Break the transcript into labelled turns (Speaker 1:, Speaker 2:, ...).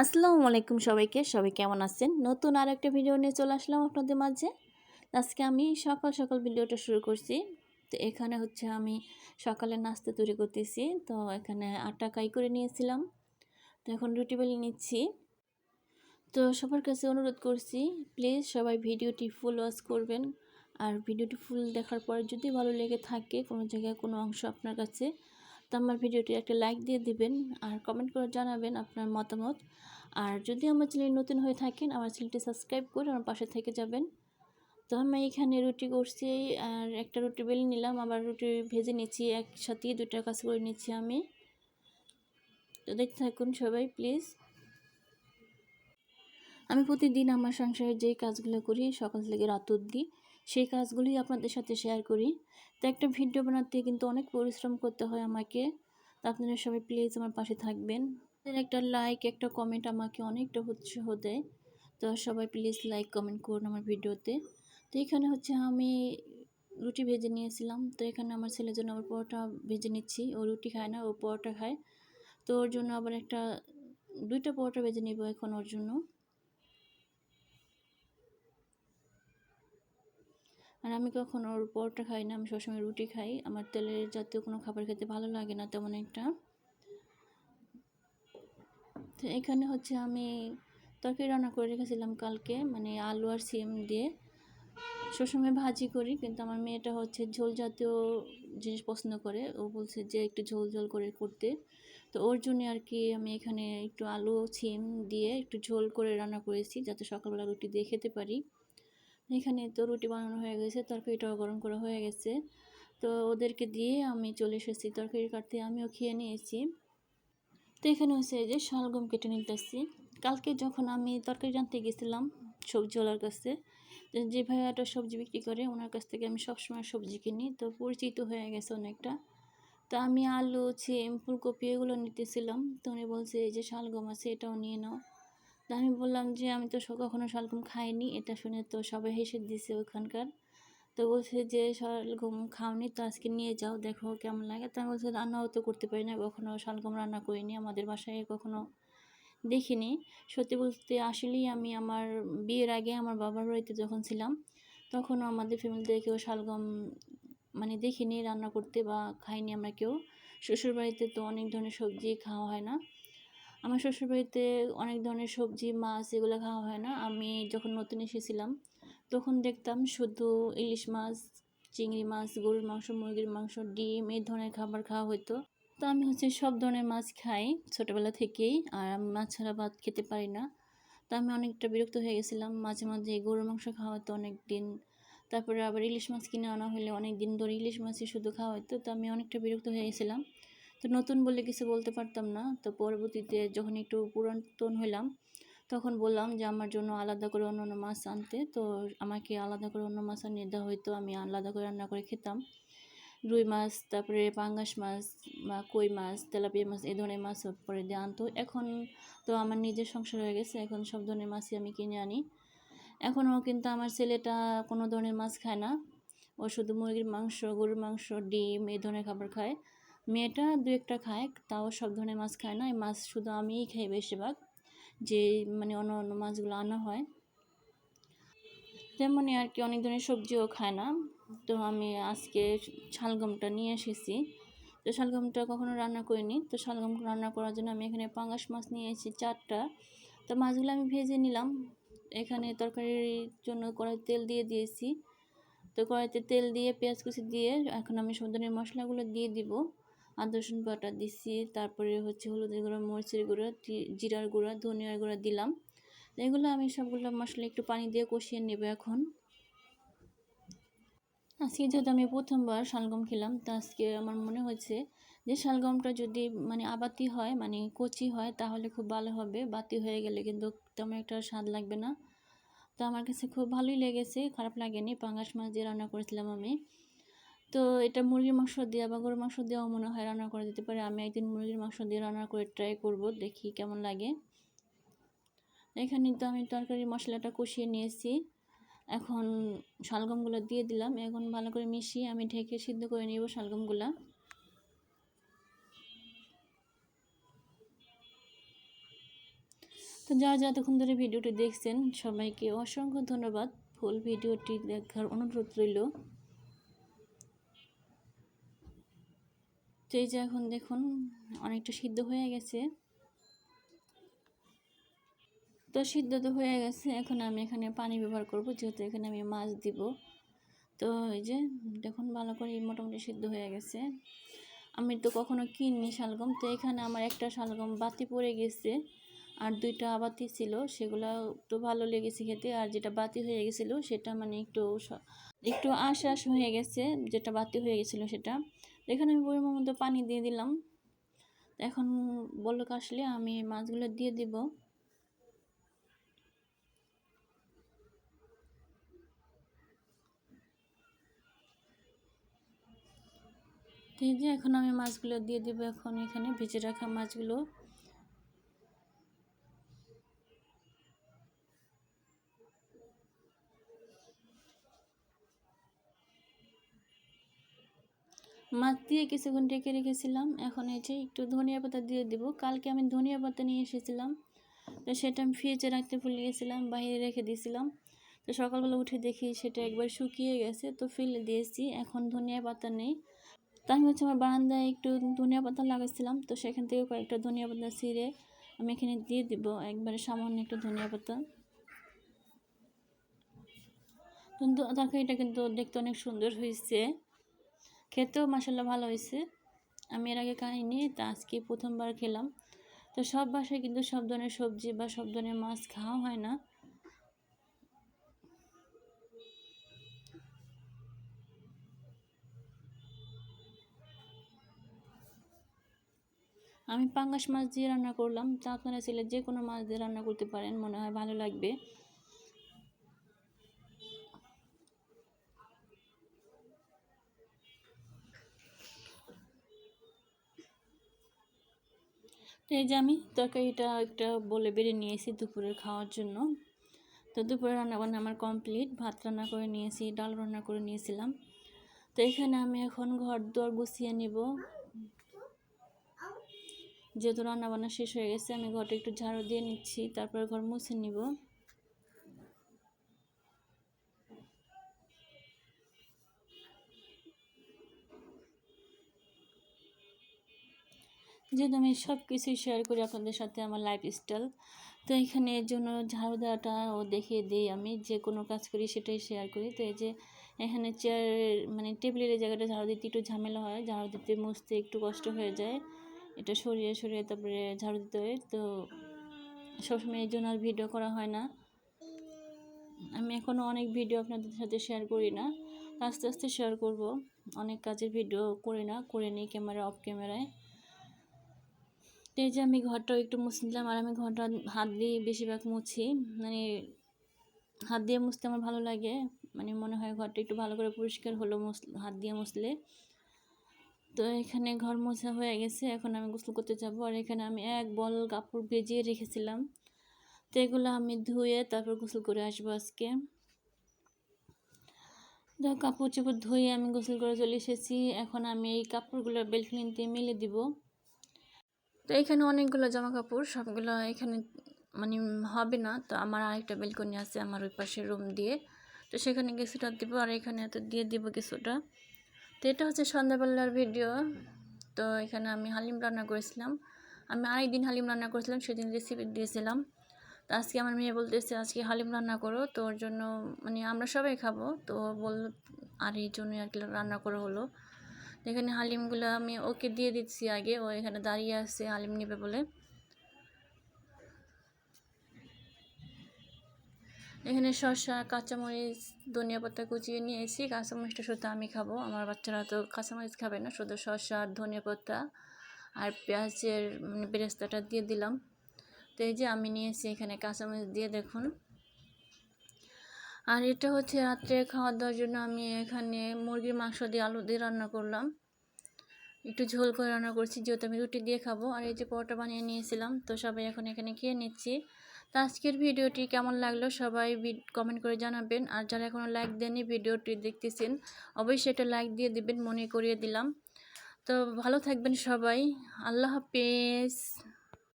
Speaker 1: আসসালামু আলাইকুম সবাইকে। সবাই কেমন আছেন? নতুন আর একটা ভিডিও নিয়ে চলে আসলাম আপনাদের মাঝে। আজকে আমি সকাল সকাল ভিডিওটা শুরু করছি। তো এখানে হচ্ছে আমি সকালে নাস্তা তৈরি করতেছি। তো এখানে আটা কাই করে নিয়েছিলাম। তো এখন রুটি বেলে নিচ্ছি। তো সবার কাছে অনুরোধ করছি প্লিজ সবাই ভিডিওটি ফুল ওয়াচ করবেন। আর ভিডিওটি ফুল দেখার পর যদি ভালো লেগে থাকে কোনো জায়গায় কোনো অংশ আপনার কাছে তো আমার ভিডিওটি একটা লাইক দিয়ে দিবেন আর কমেন্ট করে জানাবেন আপনার মতামত। আর যদি আমার চ্যানেল নতুন হয়ে থাকেন, আমার চ্যানেলটি সাবস্ক্রাইব করে আমার পাশে থেকে যাবেন। তো আমি এখানে রুটি করছি আর একটা রুটি বেলে নিলাম, আবার রুটি ভেজে নিচ্ছি, একসাথে দুটা কাজ করে নিচ্ছি আমি। তো দেখতে থাকুন সবাই প্লিজ আমি প্রতিদিন আমার সংসারে যেই কাজগুলো করি, সকাল থেকে রাত অবধি সেই কাজগুলি আপনাদের সাথে শেয়ার করি। তো একটা ভিডিও বানাতে কিন্তু অনেক পরিশ্রম করতে হয় আমাকে। আপনারা সবাই প্লিজ আমার পাশে থাকবেন। একটা লাইক একটা কমেন্ট আমাকে অনেকটা উৎসাহ দেয়। তো সবাই প্লিজ লাইক কমেন্ট করুন আমার ভিডিওতে তো এখানে হচ্ছে আমি রুটি ভেজে নিয়েছিলাম। তো এখানে আমার ছেলের জন্য আবার পরোটা ভেজে নিচ্ছি। ও রুটি খায় না, ও পরোটা খায়। তো ওর জন্য আবার একটা, দুইটা পরোটা ভেজে নিব এখন ওর জন্য। আর আমি কখনো ওর পরোটা খাই না, আমি সবসময় রুটি খাই। আমার তেলের জাতীয় কোনো খাবার খেতে ভালো লাগে না তেমন একটা। তো এখানে হচ্ছে আমি তরকারি রান্না করে রেখেছিলাম কালকে মানে আলু আর সিম দিয়ে। সবসময় ভাজি করি, কিন্তু আমার মেয়েটা হচ্ছে ঝোল জাতীয় জিনিস পছন্দ করে। ও বলছে যে একটু ঝোল ঝোল করে করতে। তো ওর জন্য আর কি আমি এখানে একটু আলু, সিম দিয়ে একটু ঝোল করে রান্না করেছি, যাতে সকালবেলা রুটি দিয়ে খেতে পারি। এখানে তো রুটি বানানো হয়ে গেছে, তরকারিটাও গরম করা হয়ে গেছে। তো ওদেরকে দিয়ে আমি চলে এসেছি, তরকারি কাটতে আমিও খেয়ে নিয়েছি। তো এখানে হচ্ছে যে শালগম কেটে নিতেছি। কালকে যখন আমি তরকারি জানতে গেছিলাম সবজিওয়ালার কাছে যে ভাইয়াটা সবজি বিক্রি করে, ওনার কাছ থেকে আমি সবসময় সবজি কিনি। তো পরিচিত হয়ে গেছে অনেকটা। তো আমি আলু, ছিম, ফুলকপি এগুলো নিতেছিলাম। তো উনি বলছে এই যে শালগম আছে, এটাও নিয়ে নাও। তো আমি বললাম যে, আমি তো কখনো শালগম খাইনি। এটা শুনে তো সবাই হেসে দিছে ওখানকার। তো বলছে যে, শালগম খাওনি, তো আজকে নিয়ে যাও, দেখো কেমন লাগে। তো আমি বলছে, রান্নাও তো করতে পারি না, কখনো শালগম রান্না করিনি, আমাদের বাসায় কখনো দেখিনি। সত্যি বলতে আসলেই আমি আমার বিয়ের আগে আমার বাবার বাড়িতে যখন ছিলাম, তখনও আমাদের ফ্যামিলিতে কেউ শালগম মানে দেখিনি, রান্না করতে বা খাইনি আমরা কেউ। শ্বশুরবাড়িতে তো অনেক ধরনের সবজি খাওয়া হয় না। আমার শ্বশুরবাড়িতে অনেক ধরনের সবজি, মাছ এগুলো খাওয়া হয় না। আমি যখন নতুন এসেছিলাম, তখন দেখতাম শুধু ইলিশ মাছ, চিংড়ি মাছ, গরুর মাংস, মুরগির মাংস, ডিম এই ধরনের খাবার খাওয়া হতো তো আমি হচ্ছে সব ধরনের মাছ খাই ছোটোবেলা থেকেই, আর আমি মাছ ছাড়া ভাত খেতে পারি না। তো আমি অনেকটা বিরক্ত হয়ে গেছিলাম, মাঝে মাঝে গরুর মাংস খাওয়া হতো অনেক দিন। তারপরে আবার ইলিশ মাছ কিনে আনা হলে অনেক দিন ধরে ইলিশ মাছই শুধু খাওয়া হতো তো আমি অনেকটা বিরক্ত হয়ে গেছিলাম। তো নতুন বলে কিছু বলতে পারতাম না। তো পরবর্তীতে যখন একটু পুরাতন হইলাম, তখন বললাম যে আমার জন্য আলাদা করে অন্য অন্য মাছ আনতে। তো আমাকে আলাদা করে অন্য মাছ আনিয়ে দেওয়া হয়তো আমি আলাদা করে রান্না করে খেতাম। রুই মাছ, তারপরে পাঙ্গাস মাছ বা কই মাছ, তেলাপিয়া মাছ, এই ধরনের মাছ পরে দিয়ে আনতো। এখন তো আমার নিজের সংসার হয়ে গেছে, এখন সব ধরনের মাছই আমি কিনে আনি। এখনও কিন্তু আমার ছেলেটা কোনো ধরনের মাছ খায় না। ও শুধু মুরগির মাংস, গরুর মাংস, ডিম, এই ধরনের খাবার খায়। মেয়েটা দু একটা খায়, তাও সব ধরনের মাছ খায় না। এই মাছ শুধু আমিই খাই বেশিরভাগ, যে মানে অন্য অন্য মাছগুলো আনা হয়। তেমনই আর কি অনেক ধরনের সবজিও খায় না। তো আমি আজকে শালগমটা নিয়ে এসেছি। তো শালগমটা কখনো রান্না করিনি। তো শালগম রান্না করার জন্য আমি এখানে পাঙ্গাস মাছ নিয়ে এসেছি, চারটা। তো মাছগুলো আমি ভেজে নিলাম। এখানে তরকারির জন্য কড়াই তেল দিয়ে দিয়েছি। তো কড়াইতে তেল দিয়ে, পেঁয়াজ কুচি দিয়ে এখন আমি সব ধরনের মশলাগুলো দিয়ে দিব। রসুন বাটা দিছি, তারপরে হচ্ছে হলুদের গুঁড়া, মরিচের গুঁড়া জিরার গুঁড়া, ধনিয়ার গুঁড়া দিলাম। এগুলো আমি সবগুলো মশলা একটু পানি দিয়ে কষিয়ে নেব এখন। আজকে যেহেতু আমি প্রথমবার শালগম খেলাম, তা আজকে আমার মনে হয়েছে যে শালগমটা যদি মানে আবাতি হয় মানে কচি হয়, তাহলে খুব ভালো হবে। বাতি হয়ে গেলে কিন্তু তেমন একটা স্বাদ লাগবে না। তো আমার কাছে খুব ভালোই লেগেছে, খারাপ লাগেনি। পাঙ্গাস মাছ দিয়ে রান্না করেছিলাম আমি। তো এটা মুরগির মাংস দিয়ে বা গরুর মাংস দিয়েও মনে হয় রান্না করা যেতে পারে। আমি একদিন মুরগির মাংস দিয়ে রান্না করে ট্রাই করব, দেখি কেমন লাগে। এখানে তো আমি তরকারি মশলাটা কষিয়ে নিয়েছি। এখন শালগমগুলো দিয়ে দিলাম। এখন ভালো করে মিশিয়ে আমি ঢেকে সিদ্ধ করে নিব শালগমগুলো। তো যারা যা এতক্ষণ ধরে ভিডিওটি দেখছেন, সবাইকে অসংখ্য ধন্যবাদ। ফুল ভিডিওটি দেখার অনুরোধ রইল। তো এই যে এখন দেখুন, অনেকটা সিদ্ধ হয়ে গেছে। তো সিদ্ধ তো হয়ে গেছে, এখন আমি এখানে পানি ব্যবহার করব, যেহেতু এখানে আমি মাছ দিব। তো এই যে দেখুন, ভালো করে মোটামুটি সিদ্ধ হয়ে গেছে। আমি তো কখনো কিনিনি শালগম, তো এখানে আমার একটা শালগম বাতি পড়ে গেছে, আর দুইটা বাতি ছিল, সেগুলো তো ভালো লেগেছে খেতে, আর যেটা বাতি হয়ে গেছিল, সেটা মানে একটু একটু আশ আশ হয়ে গেছে, যেটা বাতি হয়ে গেছিল সেটা। এখানে আমি পরিমাণ মতো পানি দিয়ে দিলাম। এখন বলক আসলে আমি মাছগুলো দিয়ে দিব। এখন আমি মাছগুলো দিয়ে দিব এখন এখানে ভেজে রাখা মাছগুলো। মাছ দিয়ে কিছুক্ষণ ডেকে রেখেছিলাম। এখন এই যে একটু ধনিয়া পাতা দিয়ে দেবো। কালকে আমি ধনিয়া পাতা নিয়ে এসেছিলাম। তো সেটা আমি ফ্রিজে রাখতে ভুলে গেছিলাম, বাইরে রেখে দিয়েছিলাম। তো সকালবেলা উঠে দেখি সেটা একবার শুকিয়ে গেছে, তো ফেলে দিয়েছি। এখন ধনিয়া পাতা নেই। তো আমি হচ্ছে আমার বারান্দায় একটু ধনিয়া পাতা লাগাইছিলাম তো সেখান থেকে কয়েকটা ধনিয়া পাতা ছিঁড়ে আমি এখানে দিয়ে দিব। একবারে সামান্য একটু ধনিয়া পাতা। কিন্তু তরকারিটা কিন্তু দেখতে অনেক সুন্দর হয়েছে। খেতেও মশলা ভালো হয়েছে। আমি এর আগে খাইনি, তা আজকে প্রথমবার খেলাম। তো সব বাসায় কিন্তু সব ধরনের সবজি বা সব ধরনের মাছ খাওয়া হয় না। আমি পাঙ্গাস মাছ দিয়ে রান্না করলাম। তা আপনারা ছেলে যে কোনো মাছ দিয়ে রান্না করতে পারেন, মনে হয় ভালো লাগবে। তো এই যে আমি তরকারিটা একটা বলে বেড়ে নিয়েছি দুপুরের খাওয়ার জন্য। তো দুপুরে রান্নাবান্না আমার কমপ্লিট। ভাত রান্না করে নিয়েছি, ডাল রান্না করে নিয়েছিলাম। তো এখানে আমি এখন ঘর দুয়ার গুছিয়ে নিব। যেহেতু রান্নাবান্না শেষ হয়ে গেছে, আমি ঘরটা একটু ঝাড়ু দিয়ে নিচ্ছি, তারপর ঘর মুছে নিব। যেহেতু আমি সব কিছুই শেয়ার করি আপনাদের সাথে আমার লাইফ স্টাইল তো এখানে এর জন্য ঝাড়ু দেওয়াটা ও দেখিয়ে দিই আমি, যে কোনো কাজ করি সেটাই শেয়ার করি। তো এই যে এখানে চেয়ার মানে টেবিলের জায়গাটা ঝাড়ু দিতে একটু ঝামেলা হয়, ঝাড়ু দিতে মুছতে একটু কষ্ট হয়ে যায়। এটা সরিয়ে সরিয়ে তারপরে ঝাড়ু দিতে হয়। তো সবসময় এই জন্য আর ভিডিও করা হয় না। আমি এখনও অনেক ভিডিও আপনাদের সাথে শেয়ার করি না। আস্তে আস্তে শেয়ার করব। অনেক কাজের ভিডিও করি না। করে নিই ক্যামেরা অফ ক্যামেরায় এই যে আমি ঘরটাও একটু মুছে নিলাম আর আমি ঘরটা হাত দিয়ে বেশিরভাগ মুছি। মানে হাত দিয়ে মুছতে আমার ভালো লাগে। মানে মনে হয় ঘরটা একটু ভালো করে পরিষ্কার হলো হাত দিয়ে মুছলে। তো এখানে ঘর মোছা হয়ে গেছে, এখন আমি গোসল করতে যাব। আর এখানে আমি এক বল কাপড় ভেজিয়ে রেখেছিলাম। তো এগুলো আমি ধুয়ে তারপর গোসল করে আসব আজকে। তো কাপড় চোপড় ধুয়ে আমি গোসল করে চলে এসেছি। এখন আমি এই কাপড়গুলো বেলকনিতে মেলে দিব। তো এখানে অনেকগুলো জামা কাপড় সবগুলো এখানে মানে হবে না। তো আমার আরেকটা বেলকনি আছে আমার ওই পাশের রুম দিয়ে। তো সেখানে কিছুটা দিব আর এখানে তো দিয়ে দিব কিছুটা। তো এটা হচ্ছে সন্ধ্যাবেলার ভিডিও। তো এখানে আমি হালিম রান্না করেছিলাম। আমি আরেকদিন হালিম রান্না করেছিলাম, সেদিন রেসিপি দিয়েছিলাম। তো আজকে আমার মেয়ে বলতেছে, আজকে হালিম রান্না করো, তো ওর জন্য মানে আমরা সবাই খাব। তো বল আর এই জন্য আর কি রান্না করা হলো। এখানে হালিমগুলো আমি ওকে দিয়ে দিচ্ছি আগে, ও এখানে দাঁড়িয়ে আছে হালিম নেবে বলে। এখানে শসা, কাঁচামরিচ, ধনিয়া পাতা কুচিয়ে নিয়েছি, কাঁচামরিচটা শুধু আমি খাব, আমার বাচ্চারা তো কাঁচামরিচ খাবে না, শুধু শসা আর ধনিয়া পাতা আর পেঁয়াজের মানে বেরেস্তাটা দিয়ে দিলাম। তো এই যে আমি নিয়েছি এখানে কাঁচামরিচ দিয়ে দেখুন। আর এটা হচ্ছে রাত্রে খাওয়া দাওয়ার জন্য আমি এখানে মুরগির মাংস দিয়ে আলু দিয়ে রান্না করলাম। একটু ঝোল করে রান্না করছি, যেহেতু আমি রুটি দিয়ে খাব। আর এই যে পরোটা বানিয়ে নিয়েছিলাম, তো সবাই এখন এখানে খেয়ে নিচ্ছি। তো আজকের ভিডিওটি কেমন লাগল সবাই কমেন্ট করে জানাবেন। আর যারা এখনও লাইক দেননি ভিডিওটি দেখতেছেন, অবশ্যই এটা লাইক দিয়ে দিবেন, মনে করিয়ে দিলাম। তো ভালো থাকবেন সবাই। আল্লাহ হাফেজ।